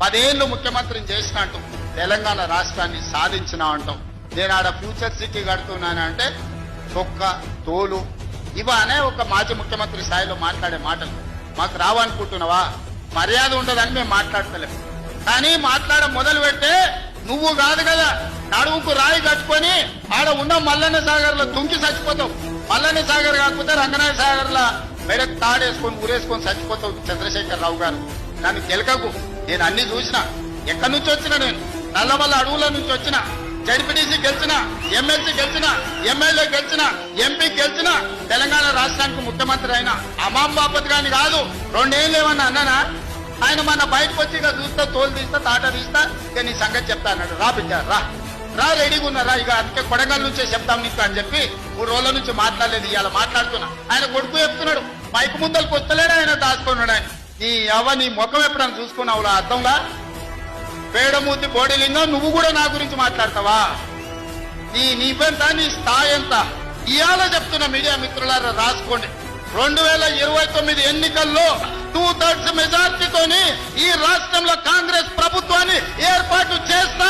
పదేళ్ళు ముఖ్యమంత్రిని చేసినట్టు తెలంగాణ రాష్ట్రాన్ని సాధించిన అంటాం. నేను ఆడ ఫ్యూచర్ సిటీ కడుతున్నానంటే చొక్క తోలు ఇవనే ఒక మాజీ ముఖ్యమంత్రి స్థాయిలో మాట్లాడే మాటలు. మాకు రావనుకుంటున్నావా? మర్యాద ఉండదని మేము మాట్లాడతలేము కానీ మాట్లాడ మొదలు పెట్టే నువ్వు కాదు కదా నడువుకు రాయి కట్టుకొని ఆడ ఉన్న మల్లన్న సాగర్లో దుంకి చచ్చిపోతావు. మల్లన్న సాగర్ కాకపోతే రంగనాయ సాగర్ లా మెడకు తాడేసుకొని ఊరేసుకొని చచ్చిపోతావు చంద్రశేఖర్ రావు గారు. నన్ను గెలకకు నేను అన్ని చూసిన. ఎక్కడి నుంచి వచ్చిన నేను? నల్లమల్ల అడవుల నుంచి వచ్చిన. జడ్పీటీసీ గెలిచిన ఎమ్మెల్సీ గెలిచిన ఎమ్మెల్యే గెలిచిన ఎంపీ గెలిచిన తెలంగాణ రాష్ట్రానికి ముఖ్యమంత్రి అయిన. అమాం బాపత్ గాని కాదు రెండేళ్ళు ఏమన్నా అన్నానా? ఆయన మన బయటకు వచ్చి ఇక చూస్తా తోలు తీస్తా తాట తీస్తా. ఇక నీ సంగతి చెప్తా అన్నాడు. రా బిడ్డ రా. రా రెడీగా ఉన్నారా ఇక అందుకే కొడంగల్ నుంచే చెప్తాం నీకు అని చెప్పి మూడు రోజుల నుంచి మాట్లాడలేదు ఇవాళ మాట్లాడుతున్నా. ఆయన కొడుకు చెప్తున్నాడు బైక్ ముందలకు వస్తలేడు ఆయన దాచుకున్నాడు ఆయన. నీ అవ్వ నీ ముఖం ఎప్పుడన్నా చూసుకున్నావులా? అర్థంలా? పేడమూర్తి బోడిలింగం నువ్వు కూడా నా గురించి మాట్లాడతావా? నీ నిబంధ నీ స్థాయి ఎంత? ఇవాళ చెప్తున్న మీడియా మిత్రులారా రాసుకోండి. రెండు వేల ఇరవై తొమ్మిది ఎన్నికల్లో టూ థర్డ్స్ మెజార్టీతోని ఈ రాష్ట్రంలో కాంగ్రెస్ ప్రభుత్వాన్ని ఏర్పాటు చేస్తా